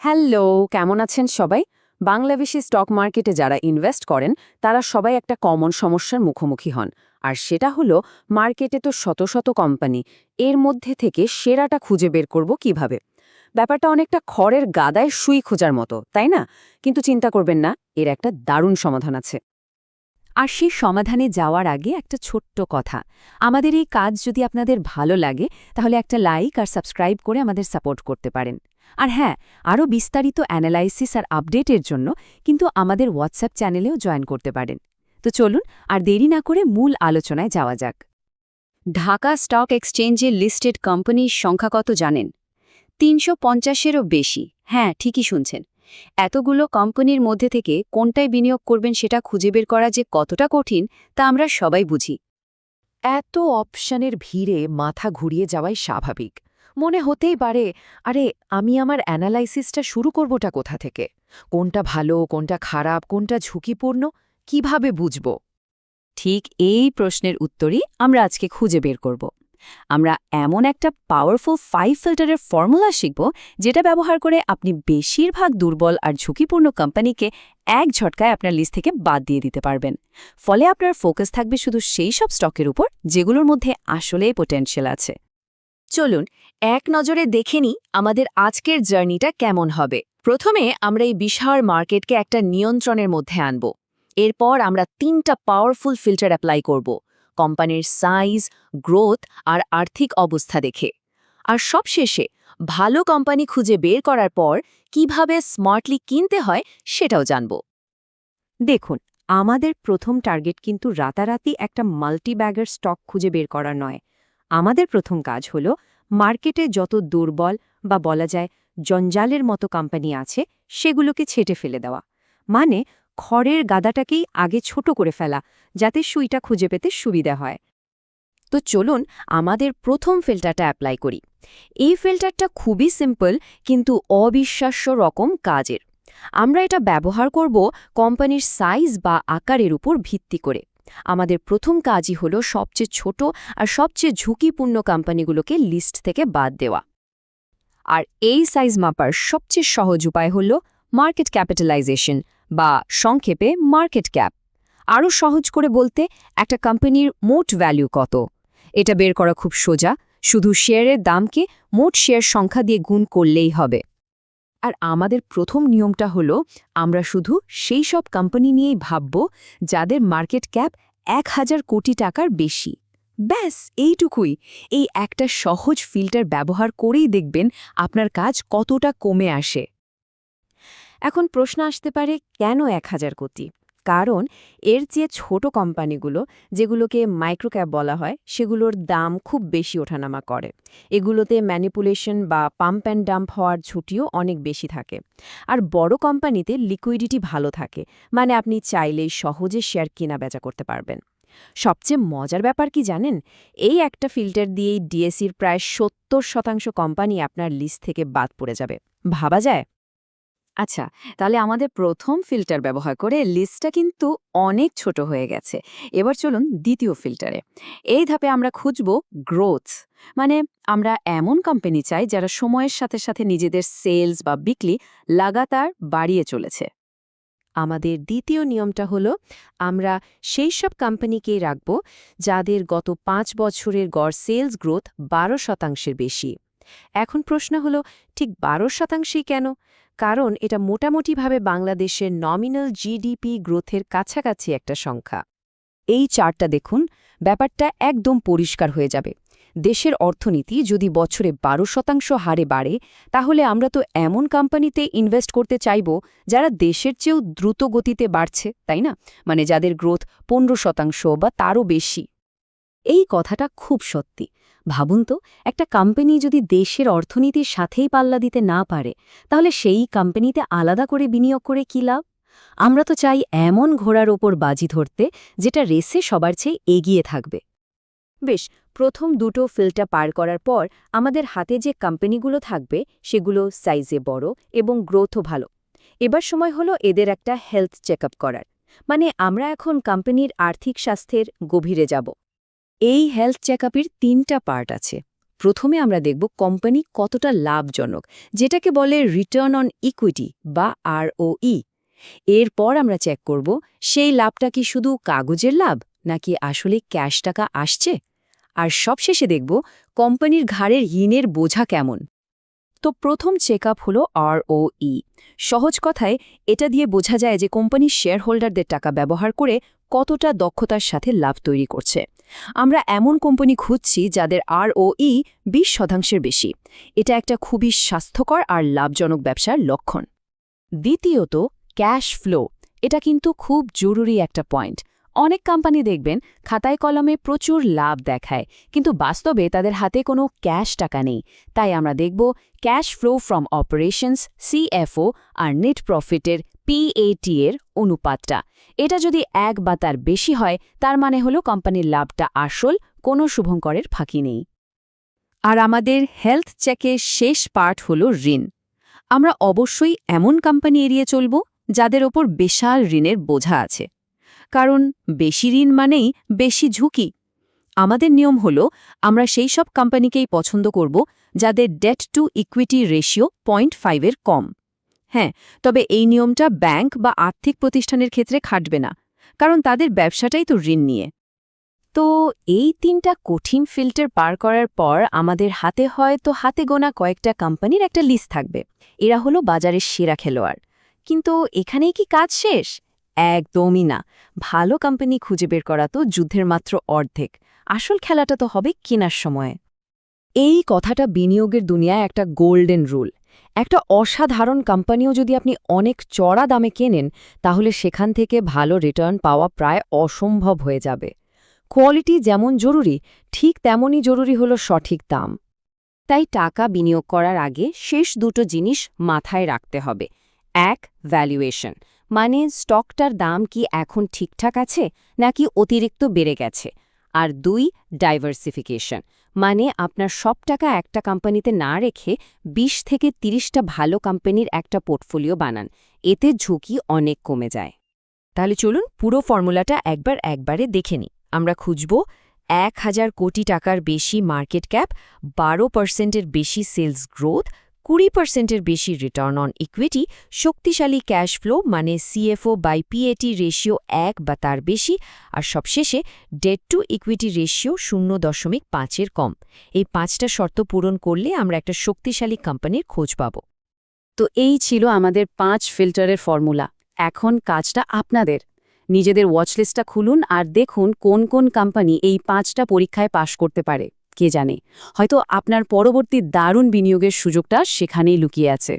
Hello, কেমন আছেন সবাই? বাংলাদেশি স্টক মার্কেটে যারা ইনভেস্ট করেন, তারা সবাই একটা কমন সমস্যার মুখোমুখি হন। আর সেটা হলো, মার্কেটে তো শত শত কোম্পানি এর মধ্যে থেকে সেরাটা খুঁজে বের করব কীভাবে? ব্যাপারটা অনেকটা খড়ের গাদায় সুই খোঁজার মতো, তাই না? কিন্তু চিন্তা করবেন না, এর একটা দারুণ সমাধান আছে। আর সেই সমাধানে যাওয়ার আগে একটা ছোট্ট কথা। আমাদের এই কাজ যদি আপনাদের ভালো লাগে, তাহলে একটা লাইক আর সাবস্ক্রাইব করে আমাদের সাপোর্ট করতে পারেন। আর হ্যাঁ আরও বিস্তারিত অ্যানালাইসিস আর আপডেটের জন্য কিন্তু আমাদের হোয়াটসঅ্যাপ চ্যানেলেও জয়েন করতে পারেন। তো চলুন, আর দেরি না করে মূল আলোচনায় যাওয়া যাক। ঢাকা স্টক এক্সচেঞ্জে লিস্টেড কোম্পানির সংখ্যা কত জানেন? তিনশো পঞ্চাশেরও বেশি। হ্যাঁ ঠিকই শুনছেন। এতগুলো কোম্পানির মধ্যে থেকে কোনটায় বিনিয়োগ করবেন সেটা খুঁজে বের করা যে কতটা কঠিন তা আমরা সবাই বুঝি। এত অপশনের ভিড়ে মাথা ঘুরিয়ে যাওয়াই স্বাভাবিক। মনে হতেই পারে আরে আমি আমার অ্যানালাইসিসটা শুরু করবটা কোথা থেকে? কোনটা ভালো কোনটা খারাপ কোনটা ঝুঁকিপূর্ণ? কীভাবে বুঝব? ঠিক এই প্রশ্নের উত্তরই আমরা আজকে খুঁজে বের করব। আমরা এমন একটা পাওয়ারফুল ফাইভ ফিল্টারের ফর্মুলা শিখব যেটা ব্যবহার করে আপনি বেশিরভাগ দুর্বল আর ঝুঁকিপূর্ণ কোম্পানিকে এক ঝটকায় আপনার লিস্ট থেকে বাদ দিয়ে দিতে পারবেন। ফলে আপনার ফোকাস থাকবে শুধু সেই সব স্টকের উপর যেগুলোর মধ্যে আসলেই পোটেনশিয়াল আছে। চলুন, এক নজরে দেখে নিই আমাদের আজকের জার্নিটা কেমন হবে। প্রথমে আমরা এই বিশাল মার্কেটকে একটা নিয়ন্ত্রণের মধ্যে আনব। এরপর আমরা তিনটা পাওয়ারফুল ফিল্টার অ্যাপ্লাই করব। কোম্পানির সাইজ, গ্রোথ আর আর্থিক অবস্থা দেখে। আর সবশেষে, ভালো কোম্পানি খুঁজে বের করার পর কীভাবে স্মার্টলি কিনতে হয় সেটাও জানব। দেখুন, আমাদের প্রথম টার্গেট কিন্তু রাতারাতি একটা মাল্টিব্যাগের স্টক খুঁজে বের করা নয়। আমাদের প্রথম কাজ হল, মার্কেটে যত দুর্বল বা বলা যায় জঞ্জালের মতো কোম্পানি আছে, সেগুলোকে ছেটে ফেলে দেওয়া। মানে খড়ের গাদাটাকেই আগে ছোট করে ফেলা, যাতে সুইটা খুঁজে পেতে সুবিধা হয়। তো চলুন আমাদের প্রথম ফিল্টারটা অ্যাপ্লাই করি। এই ফিল্টারটা খুবই সিম্পল, কিন্তু অবিশ্বাস্য রকম কাজের। আমরা এটা ব্যবহার করব কোম্পানির সাইজ বা আকারের উপর ভিত্তি করে। আমাদের প্রথম কাজই হল সবচেয়ে ছোট আর সবচেয়ে ঝুঁকিপূর্ণ কোম্পানিগুলোকে লিস্ট থেকে বাদ দেওয়া। আর এই সাইজ মাপার সবচেয়ে সহজ উপায় হল মার্কেট ক্যাপিটালাইজেশন। বা সংক্ষেপে মার্কেট ক্যাপ। আরও সহজ করে বলতে, একটা কোম্পানির মোট ভ্যালু কত? এটা বের করা খুব সোজা, শুধু শেয়ারের দামকে মোট শেয়ার সংখ্যা দিয়ে গুণ করলেই হবে। আর আমাদের প্রথম নিয়মটা হলো, আমরা শুধু সেই সব কোম্পানি নিয়েই ভাবব, যাদের মার্কেট ক্যাপ এক হাজার কোটি টাকার বেশি। ব্যাস, এইটুকুই। এই একটা সহজ ফিল্টার ব্যবহার করেই দেখবেন আপনার কাজ কতটা কমে আসে। এখন প্রশ্ন আসতে পারে, কেন এক হাজার কোটি? কারণ এর চেয়ে ছোট কোম্পানিগুলো, যেগুলোকে মাইক্রোক্যাপ বলা হয়, সেগুলোর দাম খুব বেশি ওঠানামা করে। এগুলোতে ম্যানিপুলেশন বা পাম্প অ্যান্ড ডাম্প হওয়ার ঝুঁটিও অনেক বেশি থাকে। আর বড় কোম্পানিতে লিকুইডিটি ভালো থাকে মানে আপনি চাইলেই সহজে শেয়ার কেনা বেচা করতে পারবেন। সবচেয়ে মজার ব্যাপার কি জানেন? এই একটা ফিল্টার দিয়েই ডিএসির প্রায় সত্তর শতাংশ কোম্পানি আপনার লিস্ট থেকে বাদ পড়ে যাবে। ভাবা যায়? আচ্ছা তাহলে আমাদের প্রথম ফিল্টার ব্যবহার করে লিস্টটা কিন্তু অনেক ছোট হয়ে গেছে। এবার চলুন দ্বিতীয় ফিল্টারে। এই ধাপে আমরা খুঁজব গ্রোথ। মানে আমরা এমন কোম্পানি চাই যারা সময়ের সাথে সাথে নিজেদের সেলস বা বিক্রি লাগাতার বাড়িয়ে চলেছে। আমাদের দ্বিতীয় নিয়মটা হলো, আমরা সেই সব কোম্পানিকেই রাখব যাদের গত পাঁচ বছরের গড় সেলস গ্রোথ বারো শতাংশের বেশি। এখন প্রশ্ন হলো, ঠিক বারো শতাংশই কেন? কারণ এটা মোটামুটিভাবে বাংলাদেশের নমিনাল জিডিপি গ্রোথের কাছাকাছি একটা সংখ্যা। এই চার্টটা দেখুন, ব্যাপারটা একদম পরিষ্কার হয়ে যাবে। দেশের অর্থনীতি যদি বছরে বারো শতাংশ হারে বাড়ে, তাহলে আমরা তো এমন কোম্পানিতে ইনভেস্ট করতে চাইব যারা দেশের চেয়েও দ্রুত গতিতে বাড়ছে, তাই না? মানে যাদের গ্রোথ পনেরো শতাংশ বা তারও বেশি। এই কথাটা খুব সত্যি। ভাবুন তো, একটা কোম্পানি যদি দেশের অর্থনীতির সাথেই পাল্লা দিতে না পারে, তাহলে সেই কোম্পানিতে আলাদা করে বিনিয়োগ করে কী লাভ? আমরা তো চাই এমন ঘোড়ার ওপর বাজি ধরতে, যেটা রেসে সবার চেয়ে এগিয়ে থাকবে। বেশ, প্রথম দুটো ফিল্টার পার করার পর আমাদের হাতে যে কোম্পানিগুলো থাকবে, সেগুলো সাইজে বড় এবং গ্রোথও ভালো। এবার সময় হলো এদের একটা হেলথ চেক করার। মানে আমরা এখন কোম্পানির আর্থিক স্বাস্থ্যের গভীরে যাব। এই হেলথ চেক তিনটা পার্ট আছে। প্রথমে আমরা দেখব কোম্পানি কতটা লাভজনক, যেটাকে বলে রিটার্ন অন ইকুইটি বা আরওই এরপর আমরা চেক করব, সেই লাভটা কি শুধু কাগজের লাভ, নাকি আসলে ক্যাশ টাকা আসছে? আর সবশেষে দেখব কোম্পানির ঘাড়ের ঋণের বোঝা কেমন। তো প্রথম চেক আপ হল আরওই সহজ কথায়, এটা দিয়ে বোঝা যায় যে কোম্পানির শেয়ার হোল্ডারদের টাকা ব্যবহার করে কতটা দক্ষতার সাথে লাভ তৈরি করছে। আমরা এমন কোম্পানি খুঁজছি যাদের আরওই বিশ শতাংশের বেশি। এটা একটা খুবই স্বাস্থ্যকর আর লাভজনক ব্যবসার লক্ষণ। দ্বিতীয়ত, ক্যাশ ফ্লো। এটা কিন্তু খুব জরুরি একটা পয়েন্ট। অনেক কোম্পানি দেখবেন, খাতায় কলমে প্রচুর লাভ দেখায়, কিন্তু বাস্তবে তাদের হাতে কোনো ক্যাশ টাকা নেই। তাই আমরা দেখব, cash flow from operations CFO R net প্রফিটের পিএটি এর অনুপাতটা। এটা যদি এক বা তার বেশি হয়, তার মানে হলো কোম্পানির লাভটা আসল, কোনো শুভঙ্করের ফাঁকি নেই। আর আমাদের হেলথ চেকের শেষ পার্ট হল ঋণ। আমরা অবশ্যই এমন কোম্পানি এড়িয়ে চলব, যাদের ওপর বিশাল ঋণের বোঝা আছে। কারণ বেশি ঋণ মানেই বেশি ঝুঁকি। আমাদের নিয়ম হল, আমরা সেই সব কোম্পানিকেই পছন্দ করব, যাদের debt to equity ratio point ফাইভের কম। হ্যাঁ তবে এই নিয়মটা ব্যাংক বা আর্থিক প্রতিষ্ঠানের ক্ষেত্রে খাটবে না, কারণ তাদের ব্যবসাটাই তো ঋণ নিয়ে। তো এই তিনটা কঠিন ফিল্টার পার করার পর আমাদের হাতে হয়তো হাতে গোনা কয়েকটা কোম্পানির একটা লিস্ট থাকবে। এরা হলো বাজারের সেরা খেলোয়াড়। কিন্তু এখানেই কি কাজ শেষ? একদমই না। ভালো কোম্পানি খুঁজে বের করা তো যুদ্ধের মাত্র অর্ধেক। আসল খেলাটা তো হবে কেনার সময়ে। এই কথাটা বিনিয়োগের দুনিয়ায় একটা গোল্ডেন রুল। একটা অসাধারণ কোম্পানিও যদি আপনি অনেক চড়া দামে কেনেন, তাহলে সেখান থেকে ভালো রিটার্ন পাওয়া প্রায় অসম্ভব হয়ে যাবে। কোয়ালিটি যেমন জরুরি, ঠিক তেমনই জরুরি হলো সঠিক দাম। তাই টাকা বিনিয়োগ করার আগে শেষ দুটো জিনিস মাথায় রাখতে হবে। এক ভ্যালুয়েশন মানে স্টকটার দাম কি এখন ঠিকঠাক আছে, নাকি অতিরিক্ত বেড়ে গেছে? আর দুই ডাইভার্সিফিকেশন মানে আপনার সব টাকা একটা কোম্পানিতে না রেখে ২০ থেকে ৩০টা ভালো কোম্পানির একটা পোর্টফোলিও বানান। এতে ঝুঁকি অনেক কমে যায়। তাহলে চলুন পুরো ফর্মুলাটা একবার একবারে দেখে নিই। আমরা খুঁজব এক হাজার কোটি টাকার বেশি মার্কেট ক্যাপ, বারো পার্সেন্টের বেশি সেলস গ্রোথ কুড়ি পার্সেন্টের বেশি রিটার্ন অন ইকুইটি শক্তিশালী ক্যাশ ফ্লো মানে সিএফও বাই পিএটি রেশিও এক বা তার বেশি, আর সবশেষে ডেট টু ইকুইটি রেশিও শূন্য দশমিক পাঁচের কম। এই পাঁচটা শর্ত পূরণ করলে আমরা একটা শক্তিশালী কোম্পানির খোঁজ পাব। তো এই ছিল আমাদের পাঁচ ফিল্টারের ফর্মুলা এখন কাজটা আপনাদের। নিজেদের ওয়াচলিস্টটা খুলুন আর দেখুন কোন কোন কোম্পানি এই পাঁচটা পরীক্ষায় পাশ করতে পারে। কে জানে? হয়তো আপনার পরবর্তী দারুণ বিনিয়োগের সুযোগটা সেখানেই লুকিয়ে আছে।